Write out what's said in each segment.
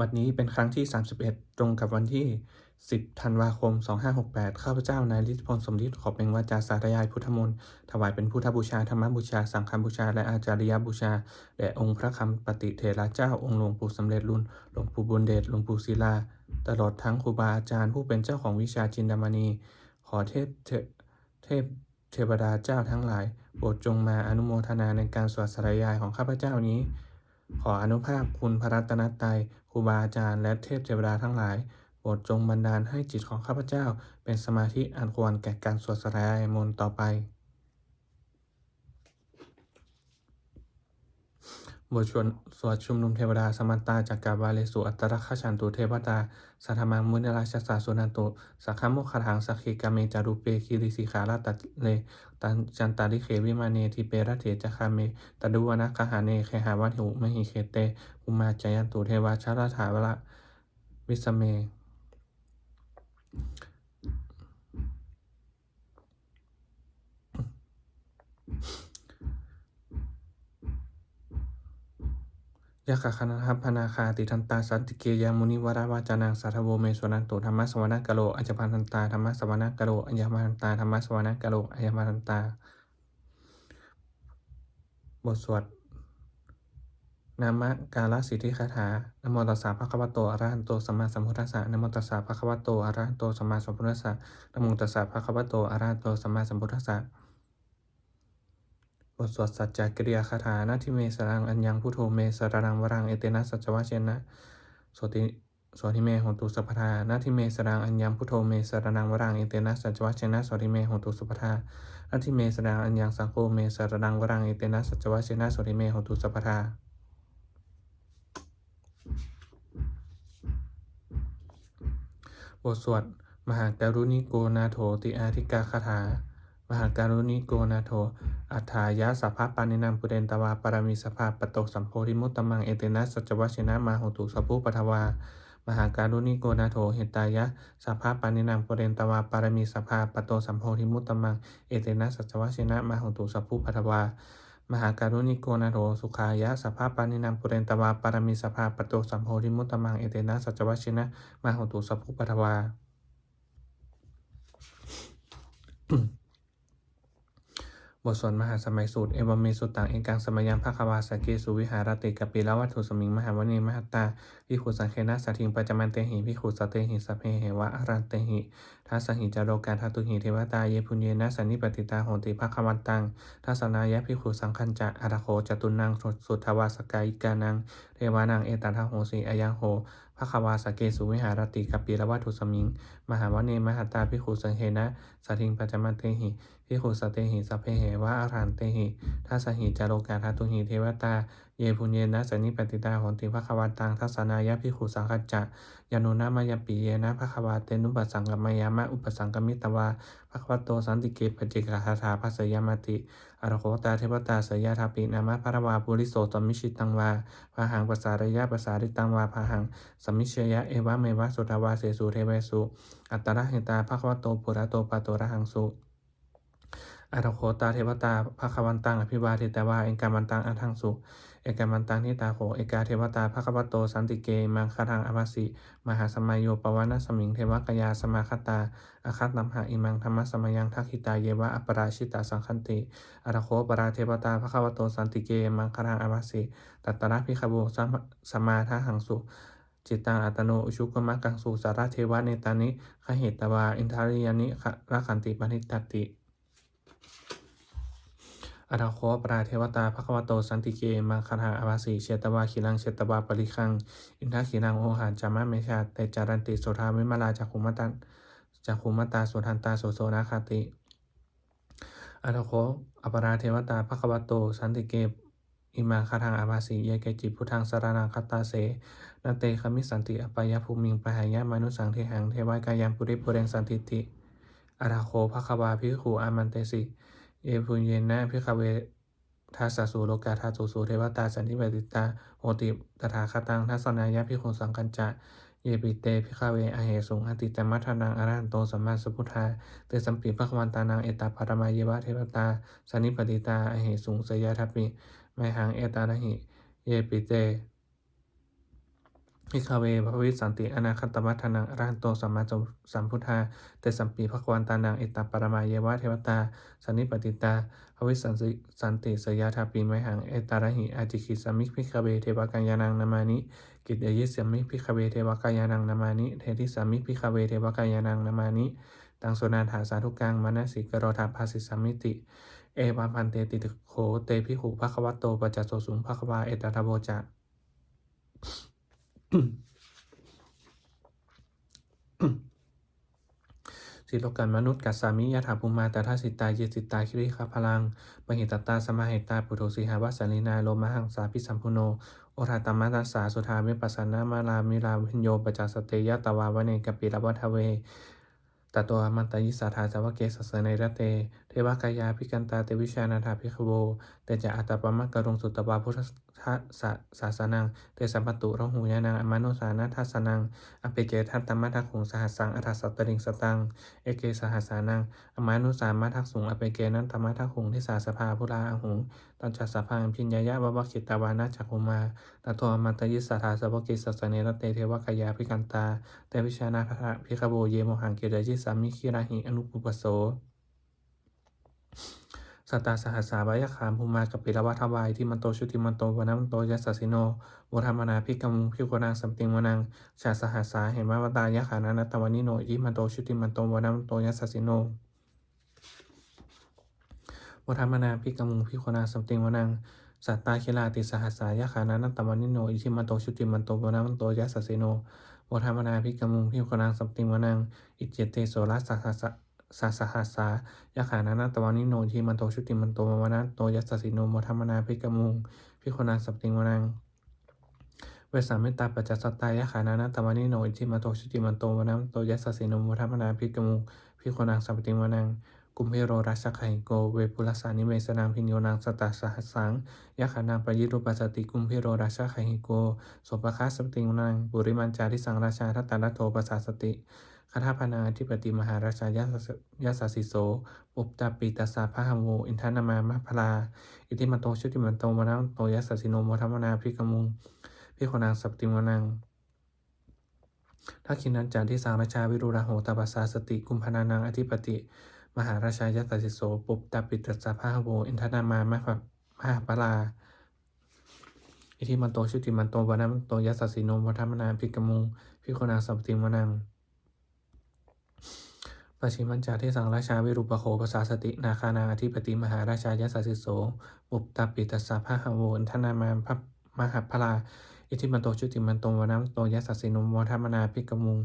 บัดนี้เป็นครั้งที่ 31 ตรงกับวันที่ 10 ธันวาคม 2568 ข้าพเจ้านายฤทธิพลสมฤทธิ์ขอเป็นวาจาสาธยายพุทธมนต์ถวายเป็นพุทธบูชา ธรรมบูชา สังฆบูชา และอาจาริยบูชาแด่องค์พระคำปฏิเถระเจ้า องค์หลวงปู่สำเร็จรุ่นหลวงปู่บุญเดชหลวงปู่ศิลา ตลอดทั้งครูบาอาจารย์ผู้เป็นเจ้าของวิชาจินดามณี ขอเทพเทพเทวดาเจ้าทั้งหลาย โปรดจงมาอนุโมทนาในการสวดสาธยายของข้าพเจ้านี้ ขออนุภาพคุณพระรัตนตรัยครูบาอาจารย์และเทพเจวดาทั้งหลายโปรดจงบันดาลให้จิตของข้าพเจ้า เป็นสมาธิอันควรแก่การสวดสาธยายมนต์ต่อไป บทชวนสวดชุมนุมเทวดาสมันตาจากกาบาเลสุอัตตรคชันตุเทวตาสัทมังมุนราชสาสุนันตุสักขมุขถังสักขิกาเมจารุเปคิริสิขาราตัดเลตันจันตาลิเขวิมาเนทิเปรเถจคาเมตดุวนะคหาเนเคหาวัตถุมหิเคเตอุมาจายันตุเทวาชาราถาวะวิสเม ยะขะคณทัพพนาคาติทันตาสันติเกยามุนิวราวาจานังสาธโวเมสวนันตุธรรมะสวนักกะโลอัจจพันธันตาธรรมะสวนักกะโลอัญญพันตาธรรมะสวนักกะโลอัญญพันตา บทสวดนามะกาลสิทธิคาถานโมตัสสะภะคะวะโตอะระหันโตสัมมาสัมพุทธัสสะนโมตัสสะภะคะวะโตอะระหันโตสัมมาสัมพุทธัสสะนโมตัสสะภะคะวะโตอะระหันโตสัมมาสัมพุทธัสสะ ทสวดสัจจกริยาคาถานาทิเมสรังอัญญังพุทโธเมสรังวรังเอเตนะสัจวะเชนะโสติโสติเมโหตุสัพพทานาทิเมสรังอัญญังพุทโธเมสรนังวรังเอเตนะสัจวะเชนะโสติเมโหตุสัพพทานาทิเมสรังอัญญังสังโฆเมสรนังวรังเอเตนะสัจวะเชนะโสติเมโหตุสัพพทาบทสวดมหาการุณิโกนาโถติอาธิกาคาถา หาการุณิโกนาโถอัฏฐายะสัพพะปานินังปุเรนตวาปารมีสภาปโตสัมโพธิมุตตมังเอเตนะสัจวัชนะมาโหตุสัพพุปทวามหาการุณิโกนาโถเหตายะสัพพะปานินังปุเรนตวาปารมีสภาปโตสัมโพธิมุตตมัง เอเตนะสัจวัชนะมาโหตุสัพพุปทวา มหาการุณิโกนาโถสุขายะสัพพะปานินังปุเรนตวาปารมีสภาปโตสัมโพธิมุตตมัง เอเตนะสัจวัชนะมาโหตุสัพพุปทวา บทสวดมหาสมัยสูตร เอวเมสุตังเอกังสมัยยังภควาสเกสุวิหารติกปิละวัตถุสมิงมหาวณีมหัตตาพิขุสังเคนะสัทิงปัจจมันเตหิพิขุสเตหิสพเพเหวะอารันเตหิทัสหิจาโรกาทัตุหิเทวตาเยพุญเยนะสันนิปติตาโหติภควันตังทัสนายะพิขุสังคัญจะอารโคจตุนังสุทวาสกายิกานังเทวานังเอตันทโหสีอายังโหภควาสเกสุวิหารติกปิละวัตถุสมิง มหาวเนมหัตตาพิขุสังเคนะสัทิงปัจจมันเตหิ พิขุสเตหิสัพเพเหวะอารันเตหิทัสหิจาโรกาทัตุหิเทวตา เยพุญเยนะสันนิปติตาโหติภควันตังทัสนายะพิขุสังคจจะยานุนามายปีเยนะภควาเตนุปัสสังกมายามะอุปสังกมิตวาภควโตสันติเกปจิกาคาถาภัสยามติอรโคตาเทวตาสยาทาปินามะภระวาปุริโสตมิชิตังวาพาหังปสาระยะปสาริตังวาพาหังสมิชยะเอวะเมวะสุทวาเสสุเทเวสุอัตตระหิตาภควโตปุระโตปะโตระหังสุ อาทโคตาเทวตาภควันตังอภิวาเทตวาเอกามันตังอัทังสุ เอกามันตังนิตาโขเอกาเทวตาภควโตสันติเกมังคทังอภัสสิ มหาสมัยโยปวานะสมิงเทวกยาสมาคตาอาคัตนัมหะอิมังธรรมสมยังทักขิตาเยวะอปราชิตาสังคันติอาทโคปราเทวตาภควโตสันติเกมังคทังอภัสสิตัตตระพิคโบสมสมาทาหังสุจิตตังอัตโนอุชุกมะกังสุสาระเทวะเนตานิขเหตตวาอินทาริยานิขะระขันติปณิตติ อัตโคปราเทวตาภควโตสันติเกมังคทาอวาสีเชตวาขีลังเชตวาปริคัง อินทาขีลังโอหารจามะเมชาเตจารันติโสธาวิมาลาจักขุมตันจักขุมตาโสทันตาโสโซนาคาติอัตโคอปราเทวตาภควโตสันติเกอิมังคทังอาวาสีเยเกจิพุทธังสารนังคตาเสนาเตคมิสันติอปายภูมิงปหายะมนุสังเทหังเทวากายังปุริปุเรงสันติติอาราโคภควาภิกขุอามันเตสิ เยพุญเยนะพิคเวทัสสูโลกาทาสุสูเทวตาสันติปติตาโหติตถาคตังทัสสนายะพิคุสังกัญจะเยปิเตพิคเวอเหสุงอติจมัทนังอรันโตสัมมาสัพพุทธาเตสัมปีภควันตานังเอตาปารมาเยวะเทวตาสันนิปติตาอเหสุงสยทัปิไมหังเอตาระหิ เยปิเต พิคาเวภวิสันติอนาคตวัฒนังอรหันโตสัมมาสัมพุทธาเตสัมปีภควันตานังเอตตปรมาเยวะเทวตาสันนิปติตาภวิสันติสันติสยาธาปีไมหังเอตารหิอาจิคิสมิพิคาเวเทวกัญญานังนามานิกิตเอยิสมิพิคาเวเทวกัญญานังนามานิเทติสมิพิคาเวเทวกัญญานังนามานิตังโสนาถาสาธุกังมานสิกรธาภาสิสมิติเอวาพันเตติตโขเตพิขุภควัตโตปัจจโสสุงภควาเอตตาโบจะ สิโลกันมนุษย์กัสสามิยถาภูมาแต่ถ้าสิตาเยสิตาคิริคาพลังปหิตตาสมาหิตาปุโรสีหาวสันลินาโลมหังสาพิสัมพุโนโอทาตมัสสาสุธามิปัสสนามาลามิลาวิญโยปจัสเตยะตวาวเนกปิรวัทเวตตัวมันตยิสาธาสาวเกสสนรเต เทวกายาพิกันตาเตวิชานาถาพิคโวเตจะอัตตปมักกรุงสุตตบาพุทธศาสนัง เตสัมปตุระหูยานังอมานุสานาทัสนังอเปเกทัตตมัทักขุงสหัสังอัฏฐสัตติงสตัง เอเกสหัสานังอมานุสามาทักสุงอเปเกนันตมัทักขุงทิสาสภาพุราอหุงตัญจัสสะพังพิญญายะวะวะคิตาวานาจักขุมาตโทอมันตยิสสาธาสวกิสสเนรเตเทวกายาพิกันตา เตวิชานาทะพิคโบเยโมหังเกเรจิสามิคิราหิอนุปุปโส สตตาสหัสสาบายขามภูมากับปิรวัฏวายที่มันโตชุติมันโตวนามันโตยัสสิโนวธรรมนาพิกรรมพิโกนางสัมติงวนังชาสหัสสาเห็นว่าวตายะขานานัตตวานิโนยิมันโตชุติมันโตวนามันโตยัสสิโนวธรรมนาพิกรรมพิโกนางสัมติงวนังสัตตาคิลาติสหัสสายะขานานัตตวานิโนอิทิมันโตชุติมันโตวนามันโตยัสสิโนวธรรมนาพิกรรมพิโกนางสัมติงวนังอิเจเตโสรัสสหั สาสหัสสายะขานานาตวานิโนทีมันโตชุติมันโตมวนาโตยัสสิโนโมทัมมนาภิกมุงพิโคนาสัพติงวนังเวสามิตาปัจจสตายะขานานาตวานิโนอิทิมันโตชุติมันโตมวนาโตยัสสิโนโมทัมมนาภิกมุงพิโคนาสัพติงวนังกุมเพโรรัชไคโกเวปุลสานิเวสนางพิญโยนางสตาสหัสสังยะขานางปยิรุปัสสติกุมเพโรรัชไคโกโสปคาสติงนังบุริมันจาริสังราชาทัตตาลโทปัสสติ คาถาพนาธิปติมหาราชายายาสสิโสอุปตาปิตาสาพะหโมอินทานามามะพลา อิติมันโตชุติมันโตมานังโตยัสสิโนโมทัมนาพิกมุงพิโคนางสัพติมนังทักขินันจาที่สังราชาวิรุราโหตาปัสสาสติกุมพนานังอธิปติ มหาราชายาสสิโสปุปตาปิตาสาพะหโมอินทานามามะมหาพลาอิทิมันโตชุติมันโตวานัมโตยัสสิโนโมทัมนาพิกมุงพิโคนางสัพติมนัง ปชิมัญจาเทสังราชาวิรุปโคภาษาสตินาคานาอธิปติมหาราชายาสสิโสปุปตาปิตัสสะพะหะโวนทนามาพมหาพลา อิทิมันโตชุติมันโตวนัมโตยัสสสินุมวธรรมนาพิกมุง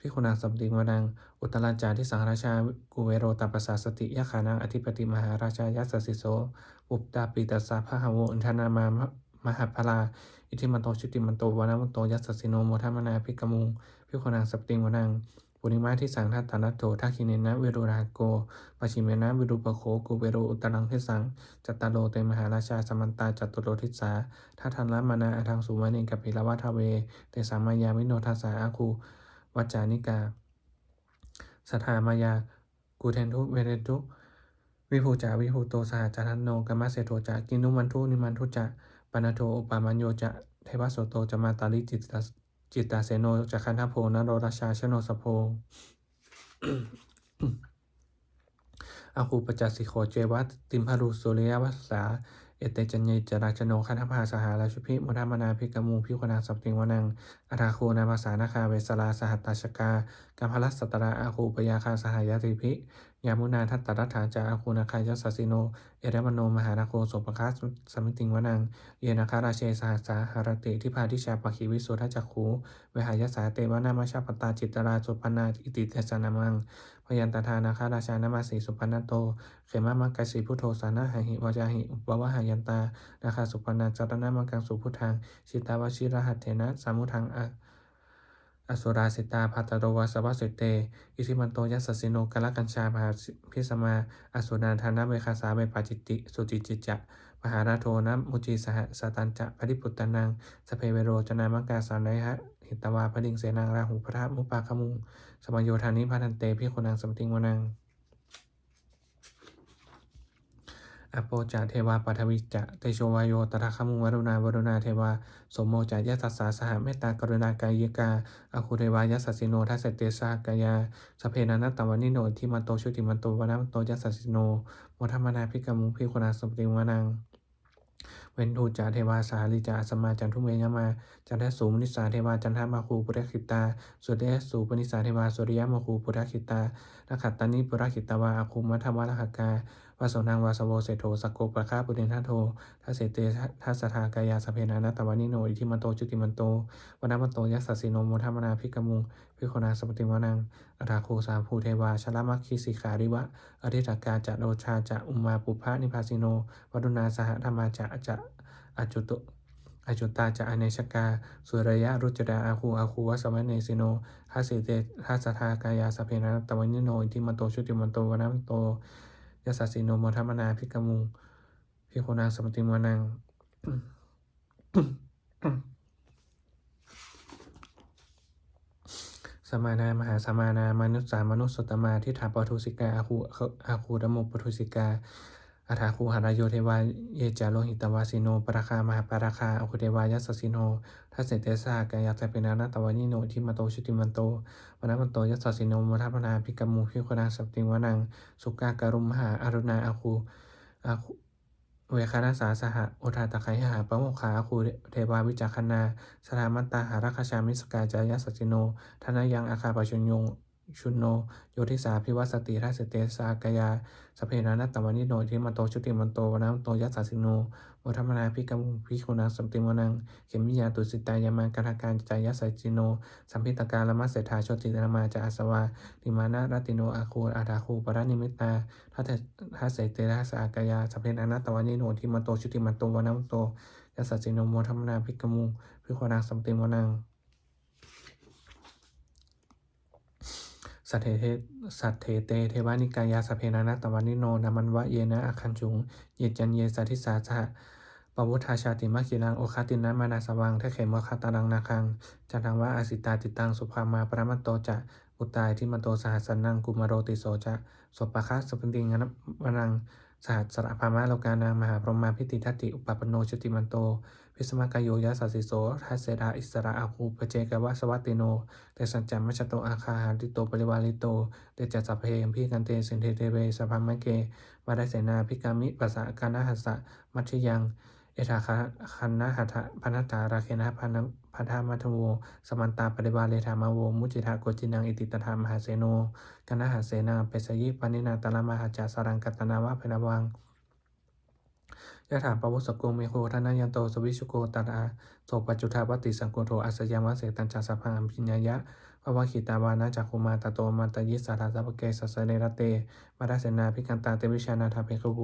พิคุณาสัมติงวนัง อุตราจาที่สังราชากุเวโรตัปสาสติยะขานังอธิปติมหาราชายาสสิโสปุปตาปิตัสสะพะหะโวนทนามามหาพลา อิทิมันโตชุติมันโตวนัมโตยัสสสินุมวธรรมนาพิกมุงพิคุณาสัมติงวนัง ปุริมาที่สังทัตตานัโตทักขิเนนะเวโรราโกปชิเมนะวิรุปโคกุเวโรอุตรังเทสังจัตตาโลเตมหาราชาสมันตาจัตุโลทิสาทัทันละมานาอทังสุวรรณิกับพิลวัทเว เตสามายาวิโนทัสสาอาคูวัจานิกาสถามายากูเทนทุเวเรทุวิภูจาวิภูโตสหจารันโนกัมมะเสโทจากินุมันทุนิมันทุจะปนโทอุปามัญโยจะเทวโสโตจะมาตาลิจิตต จิตตาเสโนจักขันธโพนโรราชาชโนสโพอาคูปจัสสิโคเจวัตติมพารุสุริยวัสสาเอเตจัญญจราชโนคันธภาสหาราชุพิมุธามนาภิกมูพิคนาสัพติงวนังอาราคูนาภาษานาคาเวสลาสหัตตาชกากัมพลัสสตระอาคูปยาคาสหายาติพิ ยามุนาทัตตรัฐาจาอาคูนาคายสัสสิโน เอเรมโน มหานาโคโสปคัสสมิติงวนัง เยนาคาราเชสหัสาหารติทิพาทิชาปขีวิสุทธจักขูเวหายสาเตวนามาชาปตาจิตราสุปนาอิติเทสนามัง พยันตทานาคาราชานามาสีสุปนโต เขมามังกสีพุทโธสานาหหิวจาหิอุปวะหายันตา นาคาสุปนาจารณามังกังสุพุทธัง ชิตาวชิรหัตเถนะสามุทังอ อสุราสิตาพัตโรวาสวัสเต อิทิมันโตยัสสิโนกลกัญชาภาพิสมา อสุนานธานาเวคาสาเวปาจิติ สุจิจิจะมหาราโทนะมุจีสหสตันจะปฏิปุตตนัง สเพเวโรจนามังกาสานไยหะหิตวาพดิงเสนางราหูพระมุปาคมุง สมโยธานิพันเตพิโคนังสมติงวนัง อโปจะเทวาปัทวิจะเตโชวายโยตถาคมุงวรุณาวรุณาเทวาสมโมจะยัสสสาสหเมตตากรุณากายกาอคุเทวายัสสสิโนทัสเสเตสากายาสเพนันตตวันิโนทิมันโตชุติมันโตวนามันโตยัสสสิโนมทัมมนาพิกามุพิคุณาสมติวานังเวนทูจาเทวาสาลิจาสมาจันทุเมยมาจันทสูมนิสาเทวาจันทมาคูปุระคิตาสุเดสูปนิสาเทวาสุริยมคูปุระคิตานักขัตตานิปุระคิตาวาอาคุมัทวะละหกาวาสนังวาสโวเสโทสกโกปะคาปุเรนทัโททัสเสเตทัสทากายาสเพนานัตวานิโนอิทิมันโตจุติมันโตวนามันโตยัสสสิโนโมทัมมนาพิกมุงพิโคนาสปติวานังอัฏฐาโคสาภูเทวาชลมัคคีสิขาริวะอธิตากาจะโดชาจะอุมาปุพะนิพาสิโนวัดุนาสหธรรมาจะจะอจุตุอจุตาจะอเนชกา สุรยะรุจดาอาคูอาคูวัสมเนสิโนทัสสิเตทัสทากายาสเพนะตวันนิโนอิทิมันโตชุติมันโตวนามันโต ยาสสสิโนโมธรรมนาพิกมุงพิโคนาสมติมานังสมานามหาสมานามนุษย์สามนุษย์สตตมาทิฏฐาปทุสิกาอาคูอาคูดมุปทุสิกา อาถาคูหารายโยเทวาเยจาโลหิตวาสิโนปราคามหาปราคาอคุเทวายัสสิโนทัสเสเตสากายาตเปนานาตวานิโนทิมาโตชุติมันโตวนามันโตยัสสิโนมทัพนาพิกมูพิโคนาสัพติวนัง สุกาการุมหาอารุณาอาคูอาคูเวคานาสาสหะโอทาตะไคหาปะโมคาอาคูเทวาวิจักขณาสรามัตตาหาราคชามิสกาจายัสสิโนทนายังอาคาปชุญยง ชุนโนโยทิสาพิวัสสติทัสเตสากายาสพเพนานัตตวันิโนทิมันโตชุติมันโตวนามันโตยัสสาสิโนโมทัมมนาพิกมุพิคุนาสัมติมนังเขมิยาตุสิตายามาการการจายาสัจจิโน สัมพิตการละมัสเสถาโชตินามาจาอาสวาติมานารัติโนอาคูอาดาคูปรานิมิตาทัตทัสเสเตระสากายาสพเพนานัตตวันิโนทิมันโตชุติมันโตวนามันโตยัสสาสิโนโมทัมมนาพิกมุพิคุนาสัมติมนัง สัทเทเทสัทเทเตเทวานิกายาสเพนานัตวันิโนนามันวะเยนะอคันจุง เยจันเยสัทิสาสะปวุธาชาติมัคคิลังโอคาตินะมานาสวังเทเขมวคาตารังนาคังจันทังวะอาสิตาติตังสุภามาปรมัตโตจะอุตายที่มันโตสหัสนังกุมารโรติโสจะสปปะคะสปันติงนวนังสหัสสระพามาโลกานังมหาพรหมาพิติทัตติอุปปปโนชติมันโต พิสมากายโยยะสัสสิโสทัสเสดาอิสระอาคูปเจกวะสวัตติโน เตสัจจมัชโตอาคาหาติโตปริวาลิโต เตจัสเพมพิกันเตสินเทเทเวสพัมมะเกวาไดเสนาพิกามิปัสสะกานาหัสสะมัชยัง เอธาคคันนะหัตถพันธตาราเคนะพันพันธามัทโว สมันตาปริวาเลธามาโว มุจิทาโกจินังอิติตถามหาเสโนกนะหาเสนาเปสยิปานินาตละมหาจาสรังกัตนาวะเพนวัง ยะถาปวุสโกเมโคทนายันโตสวิชุโกตัาโสปัจจุทาปติสังโกโทอัสยามะเสตัญจาสพังพิญญายะภวะขิตาวานาจักคุมาตโตมันตยิสสาราสัพเกสัสเรรเตมาดาเสนาพิกันตาเตวิชานาทาเพคุโบ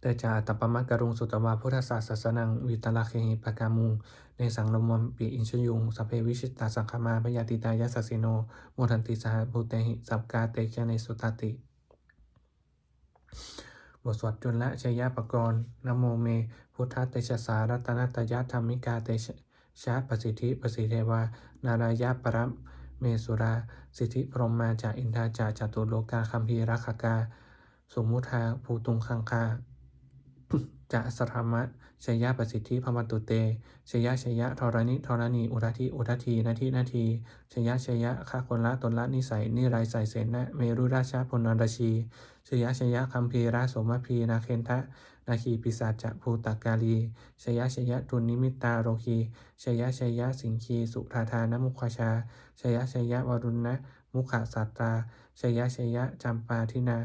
เตจาตปปมะกรุงสุตวาพุทธศาสสนังวิตลาเคหิปกามุงในสังลมมปีอินชยุงสพเพวิชิตาสังคมาพยาติตายาสสิโนโมทันติสหภูเตหิสัพกาเตชะในสุตติ บทสวดจุลชยปกรณ์นโมเม พุทธเตชะสารัตนตยธรรมิกาเตชะปสิทธิปสิเทวา นารายาปรมเมสุรา สิทธิพรหมมาจากอินทาจาจตุโลกาคัมภีรักขกาสมมุทาภูตุงคังคา จะสธรรมะชยะประสิทธิพมตุเตชยะชยะธรณิธรณี อุทธิอุททีนาทีนาทีชยะชยะข้าคนละตนละนิสัยนิไรใส่เสนะเมรุราชาพลนรชีชยะชยะคัมภีราสมพีนาเคนทะนาคีปิศาจภูตกาลีชยะชยะตุนิมิตาโรคีชยะชยะสิงคีสุธาทานมุขชาชยะชยะวรุณนะมุขสัตตาชยะชยะจำปาทินา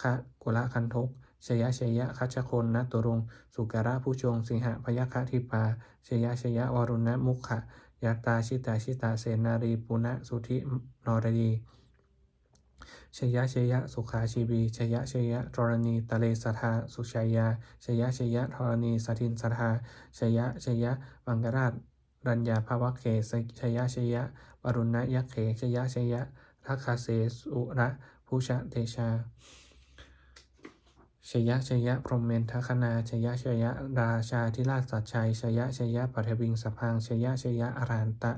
คะกุละคันทก ชยะชยะคัชคนนะตุรงสุการะผู้ชง สิงหพยคะทิปาชยะชยะวรุณมุขะยาตาชิตาชิตาเสนารีปุณะสุธินรดีชยะชยะสุขาชีบีชยะชยะธรณีตะเลสทาสุชายาชยะชยะธรณีสทินสทาชยะชยะวังกราชรัญญาภาวะเขชยะชยะวรุณยะเขชยะชยะทัคคาเสสุระภูชะเตชา ชยะชยะพรหมเมนทคณาชยะชยะราชาธิราชสัจชัยชยะชยะปัทวิงสพังชยะชยะอรันตะ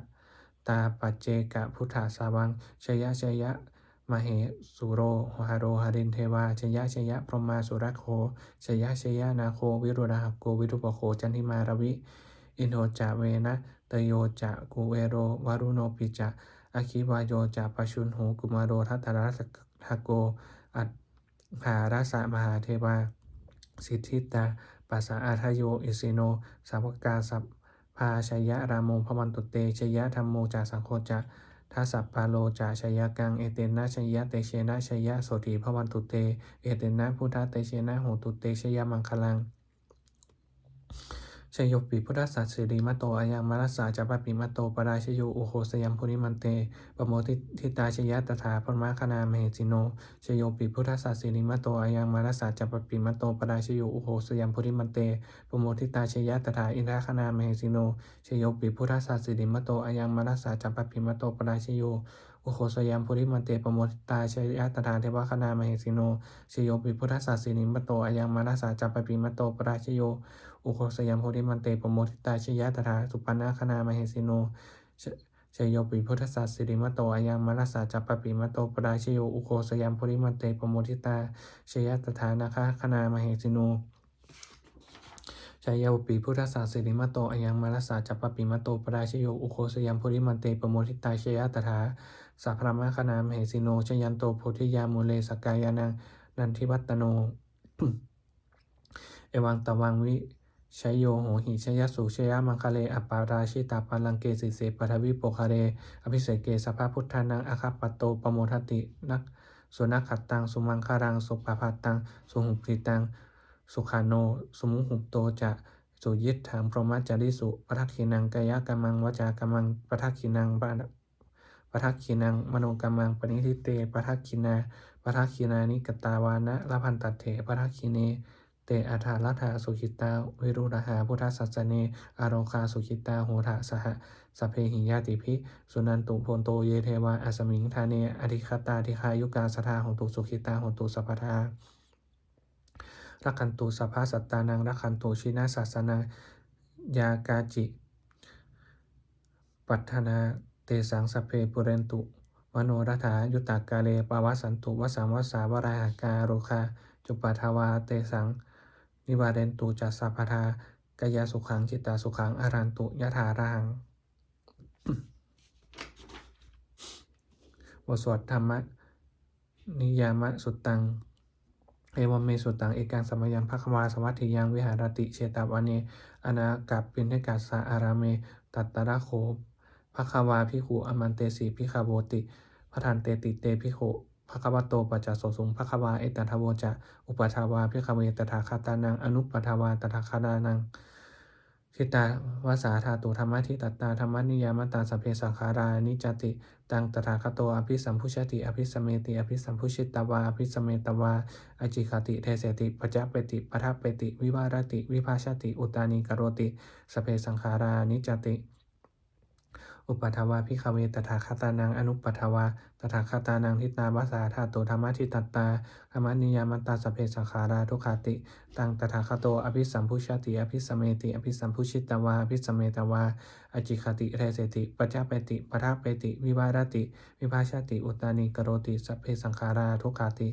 ตาปัจเจกะพุทธาสาวังชยะชยะมเหสุโรหาโรหารินเทวาชยะชยะพรหมาสุรโคชยะชยะนาโค วิรุณหโกวิรุปโคจันทิมารวิ อินโทจะเวนะเตโยจะกุเวโรวารุโนปิจะอาคิวายโยจะปชุนหูกุมารโรทัตตรัสทโกอัต หาราสะมหาเทวา สิทธิตาปัสสะอาทโย อิสิโนสาวกาสัพพาชยะรามงพมันตุเตชยะธรรมโมจาสังโฆจะทัสสะปาโลจาชยะกัง เอเตนะชยะเตเชนะชยะโสถีพวันตุเต เอเตนะพุทธเตเชนะโหตุเตชยะมังคลัง ชยโยปิพุทธสัสสิริมตโตอายังมารสาจัปปปิมตโตปราชโยอุโคสยัมพุริมันเตปโมทิทิตาชยะตถาพรหมคณามเหจิโนชโยปิพุทธสัสสิริมตโตอายังมารสาจัปปปิมตโตปราชโยอุโคสยัมพุริมันเตปโมทิตาชยะตถาอินทคณามเหจิโนชโยปิพุทธสัสสิริมตโตอายังมารสาจัปปปิมตโตปราชโยอุโคสยัมพุริมันเตปโมทิตาชยะตถาเทวคณามเหจิโนชโยปิพุทธสัสสิริมตโตอายังมรัสสาจัปปปิมตโตปราชโย อุโคสยามโพธิมันเตปโมทิตาชยะตถาสุปันนาคณามเหสิโนชชยโยปิพุทธสัสสิริมตโตอายังมรัสสาจัปปปิมตโตปราชโยอุโคสยามโพธิมันเตปโมทิตาชยะตถานาคคณามเหสิโนชยโยปิพุทธสัสสิริมตโตอายังมรัสสาจัปปปิมตโตปราชโยอุโคสยามโพธิมันเตปโมทิตาชยะตถาสัพพมคณามเหสิโนชยันโตโพธิยามุเลสกายานังนันทิวัตโน เอวังตวังวิ ชยโยโหหิชยสุชยมังคะเลอปปาราชิตาปัลังเกสิเสปทวิโปคาเร อภิเศกเกสภาพุทธานังอาคาปโตปโมทตินักสุนักขัดตัง สุมังคารัง สุปภาตัง สุหุปิตัง สุขาโนสมุหุปโตจะสุยิทถังพรหมจาริสุปทักขินังกายกรรมังวจากรรมังปทักขินังปะปทักขินังมโนกรรมังปณิทิเตปทักขินาปทักขินานิกตาวานะละพันตัดเถปทักขิเน เตอัฏฐาลัทธาสุขิตาวิรุณหาพุทธสัจเนอารคาสุขิตาโหทะสหสเพหิยาติภิสุนันตุพนโตเยเทวาอสมิงธาเนอธิคตาธิคายุกาสทาหงตุสุขิตาหงตุสัพพทารักขันตุสัพพะสัตตานังรักขันตุชินาศาสนายากาจิ ปัฏฐนาเตสังสเพปุเรนตุมโนรัฐายุตตากาเลปาวสันตุวสังวสาวราหากาโรคาจุปปทาวาเตสัง นิวาเรนตุจัสสพทากายสุขังจิตตาสุขังอารันตุยะถารังบทสวดธรรมะนิยามะสุตตัง เอวเมสุตัง เอกังสมยัมภควาสวัตถิยังวิหารติเชตาวเนอนากับปินเทกัสสะอาราเม ตัตตระโคภควาพิขุอมันเตสีพิคาโบติพระทันเตติเตพิขุ ภควโตปัจจโสสุงภควาเอตัทโวจะอุปทาวาพิคเวตถาคาตานังอนุปทาวาตถาคาตานังทิตาวาสาธาตุธรรมะทิตตาธรรมนิยามตาสเพสังขารานิจติ ตังตถาคโตอภิสัมพุชติ อภิสเมติ อภิสัมพุชิตตวา อภิสเมตวา อจิคติเทเสติปัจจเปติปทัปเปติ วิวารติ วิภาชติ อุตานิกโรติ สเพสังขารานิจติ อุปัทาวาพิคเวตถาคตานังอนุปัทาวาตถาคตานังทิตาวาสาธาตุธรรมะทิตตตาธรรมนิยามตาสเพสังขาราทุขาติ ตังตถาคโตอภิสัมพุชติอภิสเมติอภิสัมพุชิตวาอภิสเมตวาอจิคติเทเสติปัจจเปติปทัปเปติวิวารติ วิภาชติอุตานิกโรติสเพสังขาราทุขาติ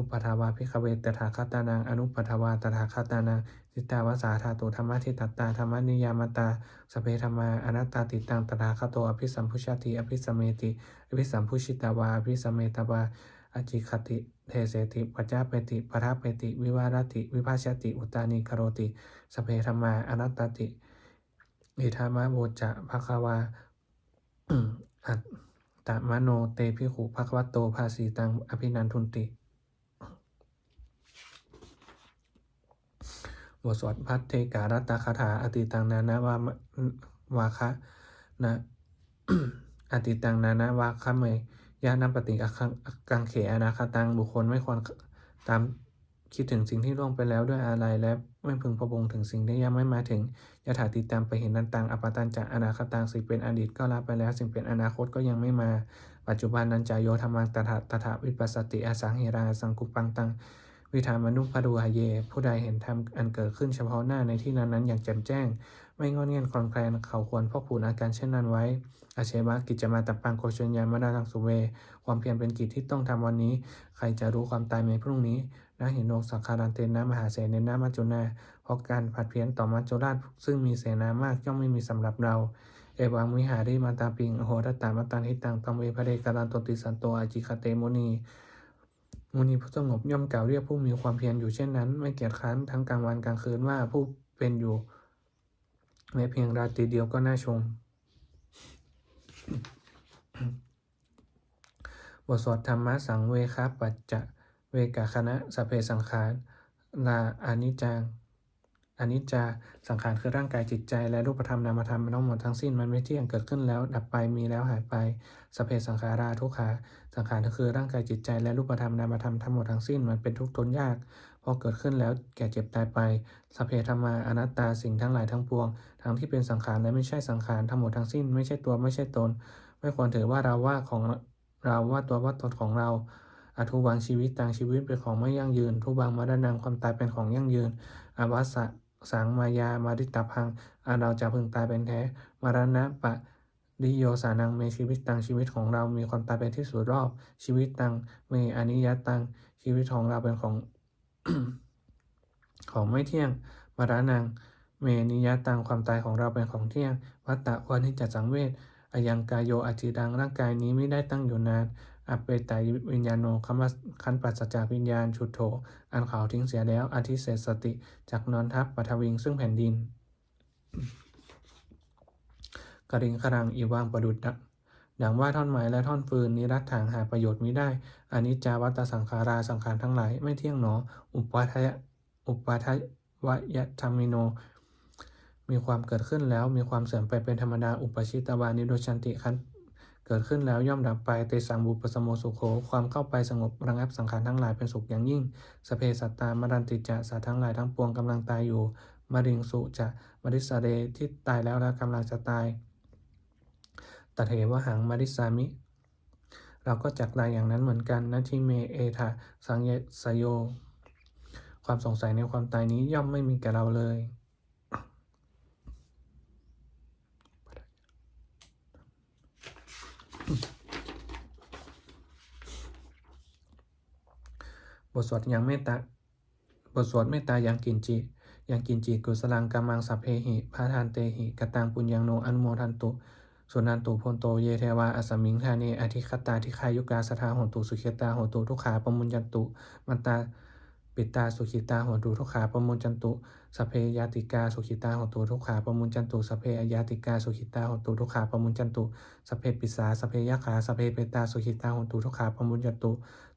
อุปทาวาพิคเวตถาคตานังอนุปทาวาตถาคตานัง ทิตาวาสาธาตุธรรมะทิตตตาธรรมนิยามตาสเพธรรมาอนัตตาติตังตถาคโตอภิสัมพุชติอภิสมเมติอภิสัมพุชิตาวาอภิสมเมตาวาอจิคติเทเสติปัจจเปติปทัปเปติ วิวารติวิภาชติอุตานิกโรติสเพธรรมาอนัตตติอิธามะโวจะภควาอัตตมโนเตพิขุภควโตภาสีตังอภินันทุนติ บทสวดพัทเทการตตคาถาอติตังนานาวาวาคะนะอติตังนานาวาคะเมยานัปฏิอังกังเขอนาคาตังบุคคลไม่ควรตามคิดถึงสิ่งที่ล่วงไปแล้วด้วยอะไรและไม่พึงพะวงถึงสิ่งที่ยังไม่มาถึงยถาติตามไปเห็นนันตังอปตันจะอนาคตังสิ่งเป็นอดีตก็ละไปแล้ว สิ่งเป็นอนาคตก็ยังไม่มา ปัจจุบันนันจายโยธรรมังตถาตถาวิปัสสติอสังเฮราสังกุปังตัง วิธามนุพดุหเย ผู้ใดเห็นธรรมอันเกิดขึ้นเฉพาะหน้าในที่นั้นนั้นอย่างแจ่มแจ้ง ไม่งอนเงียนคลอนแคลนเขาควรพอกผูนอาการเช่นนั้นไว้ อาเชวะกิจจะมาตับปังโกชนยานมาดาทังสุเว ความเพียรเป็นกิจที่ต้องทำวันนี้ ใครจะรู้ความตายในพรุ่งนี้นะหินโนสังคารันเตนะมหาเสนนะมัจจุนาเพราะการผัดเพี้ยนต่อมัจจุราชซึ่งมีเสนามากย่อมไม่มีสำหรับเราเอวังวิหาริมาตาปิงโหรตามาตันหิตังตัมเวพระเดการันตติสันโตอาจิคเตมุนี มุนีผู้สงบย่อมกล่าวเรียกผู้มีความเพียรอยู่เช่นนั้น ไม่เกียจคร้านทั้งกลางวันกลางคืนว่าผู้เป็นอยู่แม้เพียงราตรีเดียวก็น่าชม บทสวดธรรมะสังเวคะปัจจะเวกาคณะสะเพสังขารลาอานิจจัง อันิจจาสังขารคือร่างกายจิตใจ และรูปธรรมนามธรรมทั้งหมดทั้งสิ้นมันไม่เที่ยงเกิดขึ้นแล้วดับไปมีแล้วหายไปสเพสังขาราทุกขาสังขารคือร่างกายจิตใจและรูปธรรมนามธรรมทั้งหมดทั้งสิ้นมันเป็นทุกข์ทนยากพอเกิดขึ้นแล้วแก่เจ็บตายไปสเพธรรมาอนัตตาสิ่งทั้งหลายทั้งปวง ทั้งที่เป็นสังขารและไม่ใช่สังขารทั้งหมดทั้งสิ้นไม่ใช่ตัวไม่ใช่ตน ไม่ควรถือว่าเราว่าของเราว่าตัวว่าตนของเราอทุวังชีวิตต่างชีวิตเป็นของไม่ยั่งยืน ทุบังมรณะความตายเป็นของยั่งยืนอวัสสะ สังมายามาริตาพังอาเราจะพึงตายเป็นแท้มรณะปะดิโยสานังเมชีวิตตังชีวิตของเรามีความตายเป็นที่สุดรอบ ชีวิตตังเมอนิยตังชีวิตของเราเป็นของ ของไม่เที่ยงมรณังเมนิยตังความตายของเราเป็นของเที่ยง วัตตะควรที่จะสังเวชอายังกายโยอจิดังร่างกายนี้ไม่ได้ตั้งอยู่นาน อเปตายวิญญาโนคำว่าคันปัสสจากวิญญาณชุดโถ อันเขาทิ้งเสียแล้วอธิเศษสติจากนอนทับปัทวิงซึ่งแผ่นดิน กริงครังอีวางประดุดดังดังว่าท่อนไม้และท่อนฟืนนิรัตถางหาประโยชน์ไมิได้อนิจจาวัตสังขาราสังขารทั้งหลายไม่เที่ยงหนอ อุปาทยอุปาทวยธรรมิโน มีความเกิดขึ้นแล้วมีความเสื่อมไปเป็นธรรมดาอุปชิตวานิโดชันติคัน เกิดขึ้นแล้วย่อมดับไปเตสังบุปสมโมสุโขความเข้าไปสงบระงับสังขารทั้งหลายเป็นสุขอย่างยิ่ง สเพสัตตามรันติจะสัตว์ทั้งหลายทั้งปวงกำลังตายอยู่มาริงสุจะมาริสาเดที่ตายแล้วและกำลังจะตายตเทวหังมาริสามิ เราก็จักตายอย่างนั้นเหมือนกันนัทิเมเอทาสังเยสโย ความสงสัยในความตายนี้ย่อมไม่มีแก่เราเลย บทสวดยังเมตตาบทสวดเมตตายังกินจิยังกินจิกุสลังกามังสัพเพหิพาทานเตหิกตังปุญญังโนอนุโมทันตุสุนันตุพนโตเยเทวาอสมิงธานีอธิคตาทิคายุกาสทาหนตุสุเขตาหนตุทุกขาปมุญญันตุมันตา ปิตาสุขิตาหนตุทุกขาประมุญจันตุสเพยาติกาสุขิตาหนตุทุกขาประมุญจันตุสเพยาติกาสุขิตาหนตุทุกขาประมุญจันตุสเพปิสาสเพยขาสเพเปตาสุขิตาหนตุทุกขาประมุญจันตุ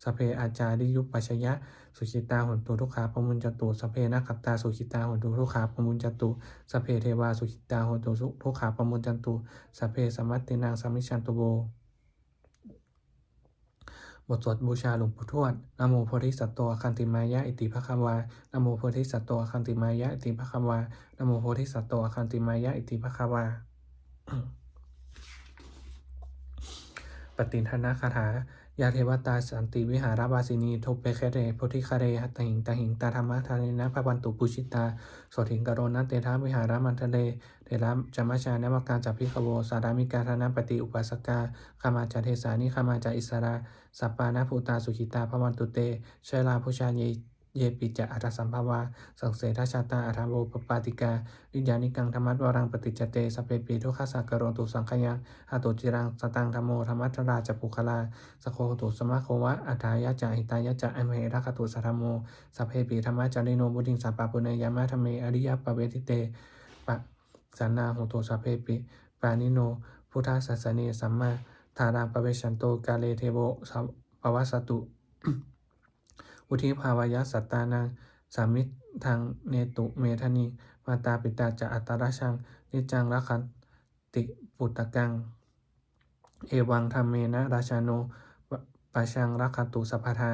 สเพอาจาริยุปปัชยะ สุขิตาหนตุทุกขาประมุญจันตุสเพนักขัตตาสุขิตาหนตุทุกขาประมุญจันตุสเพเทวาสุขิตาหนตุทุกขาประมุญจันตุสเพสมัตตินางสมิชันตุโบ บทสวดบูชาหลวงปู่ทวดนโมโพธิสัตว์ตัวคันติมายะอิติภควานโมโพธิสัตว์ตัวคันติมายะอิติภควานโมโพธิสัตว์ตัวคันติมายะอิติภควาปฏิทนาคาถา ยาเทวตาสันติวิหารบาสินีทุเปเคเรโพธิคาเรหัตหิงตาหิงตาธรรมะทานินะพระวันตุปุชิตาสถิงกโรนันเตทาวิหารามันทะเลเทระจามชานวการจับพิขโวสารามิกาธนปฏิอุปสกาขามาจาเทสานิขามาจาอิสราสัปปานาภูตาสุขิตาพระวันตุเตชัยลาผู้ชาเย เยปิจะอัตสัมภาวา สังเสทชาตาอัฐโวปปาติกาวิญญาณิกังธรรมัตวรังปฏิจเตสเปปีทุกขสักกโรตุสังขยังหาตุจิรังสตังธรรมโมธรรมัตราจปุคลาสโคตุสมะโควะอัฏฐายะจะหิตายะจะอเมรักตุสัทธโมสเพปีธรรมะจาริโนบุติงสัปปะปุเนยามะธรรมเมอริยปเวทิเตปะสันนาโหตุสเพปิปานิโน พุทธศาสเนสัมมาทารังปเวชันโตกาเลเทโวปวัสตุ อุทิภาวายสัตตานังสามิทางเนตุเมธนีมาตาปิตาจะอัตตราชังนิจังรัคันติปุตตะกัง เอวังธรรมเมนะราชาโนปะชังรัคันตุสัพพทา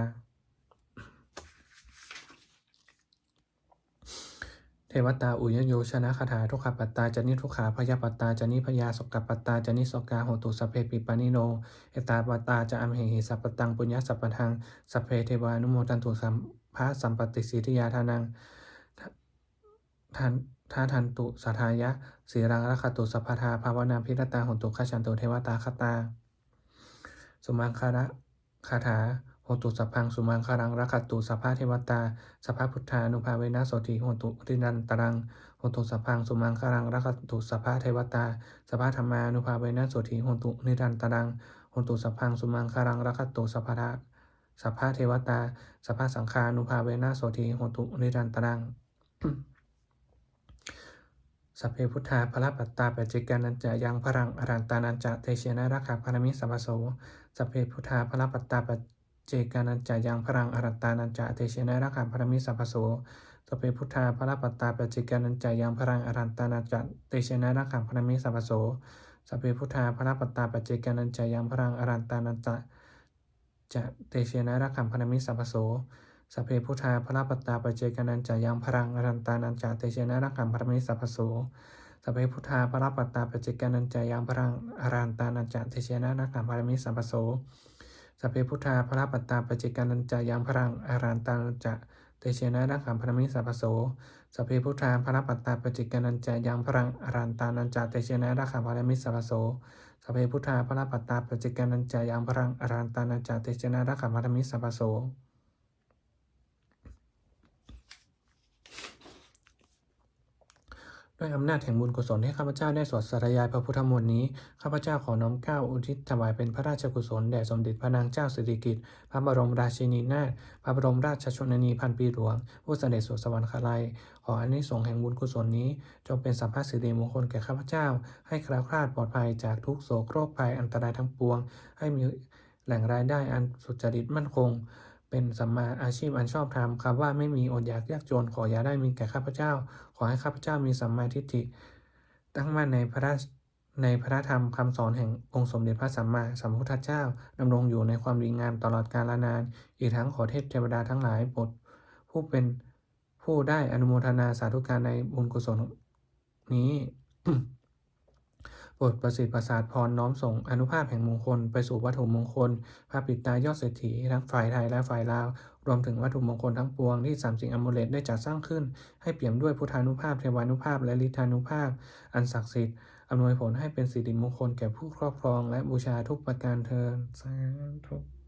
เทวตาอุยโยชนะคาถาทุกขปัตตาจนิทุกขาพยาปัตตาจนิพยาสกปัตตาจนิสกาโหตุสเพปิปานิโนเอตาปัตตาจะอัมเหหิสัพปตังปุญญาสัพปทังสัพเพเทวานุโมทันตุสัมภะสัมปติสิทธิยาทานังทานทาทันตุสัทายะสีรังรัคตุสัพพทาภาวนาพิรตาหนตุขชันตุเทวตาคตา สุมังคาระคาถา โหตุสัพพังสุมังคารังรัคตุสัพพะเทวตาสัพพะพุทธานุภาเวนะโสติโหตุรินันตรังโหตุสัพพังสุมังคารังรัคตุสัพพะเทวตาสัพพะธรรมานุภาเวนะโสติโหตุนิรันตรังโหตุสัพพังสุมังคารังรัคตุสัพพะสัพพะเทวตาสัพพะสังฆานุภาเวนะโสติโหตุนิรันตรังสัพเพพุทธาพระปัตตาปัจเจกานันจะยังพรังอรันตานันจะเตเชนะรักขาพารมิสัพพโสสัพเพพุทธาพระปัตตาปัจ เจกานันจะยังพรังอรันตานันจะเตเชนะรักขาพรมิสัพพโสสัพเพพุทธาพระปัตตาปัจเจกานันจะยังพรังอรันตานันจะเตเชนะรักขาพรมิสัพพโสสัพเพพุทธาพระปัตตาปัจเจกานันจะยังพรังอรันตานันจะจะเตเชนะรักขาพารมิสัพพโสสัพเพพุทธาพระปัตตาปเจกานันจายังพรังอรันตานันจาเตเชนะรักขัมพระมิสัพพโสสัพเพพุทธาพระปัตตาปเจกานันจายังพรังอรันตานันจาเตเชนะรักขัมพระมิสัพพโส สัพเพพุทธาพระปัตตาปเจกานันจายังพรังอรันตานันจะเตเชนะรักขัมพระมิสัพโสสัพเพพุทธาพระปัตตาปเจกานันจายังพรังอรันตานันจาเตเชนะรักขัมพระมิสัพโสสัพเพพุทธาพระปัตตาปเจกานันจายังพรังอรันตานันจาเตเชนะรักขัมพระมิสัพพโส ด้วยอำนาจแห่งบุญกุศลที่ข้าพเจ้าได้สวดสรยายพระพุทธมนต์นี้ ข้าพเจ้าขอน้อมเก้าอุทิศถวายเป็นพระราชกุศลแด่สมเด็จพระนางเจ้าสิริกิติ์ พระบรมราชินีนาถ พระบรมราชชนนีพันปีหลวง ผู้เสด็จสู่สวรรคาลัย ขออานิสงส์แห่งบุญกุศลนี้ จงเป็นสัมภาสิริมงคลแก่ข้าพเจ้า ให้คล้วคลาดปลอดภัยจากทุกโศกโรคภัยอันตรายทั้งปวง ให้มีแหล่งรายได้อันสุจริตมั่นคง เป็นสัมมาอาชีพอันชอบธรรมคำว่าไม่มีอดอยากยากจนขออย่าได้มีแก่ข้าพเจ้า ขอให้ข้าพเจ้ามีสัมมาทิฏฐิ ตั้งมั่นในพระในพระธรรมคำสอนแห่งองค์สมเด็จพระสัมมาสัมพุทธเจ้าดำรงอยู่ในความดีงามตลอดกาลนาน อีกทั้งขอเทพเทวดาทั้งหลายโปรดผู้เป็นผู้ได้อนุโมทนาสาธุการในบุญกุศลนี้ โปรดประสิทธิ์ประสาทพรน้อมส่งอนุภาพแห่งมงคล ไปสู่วัตถุมงคลพระปิดตายอดเศรษฐีทั้งฝ่ายไทยและฝ่ายลาว รวมถึงวัตถุมงคลทั้งปวงที่สามสิ่งอมูเลตได้จัดสร้างขึ้น ให้เปี่ยมด้วยพุทธานุภาพเทวานุภาพและฤทธานุภาพ อันศักดิ์สิทธิ์อำนวยผลให้เป็นสิริมงคลแก่ผู้ครอบครอง และบูชาทุกประการเทินสาธุ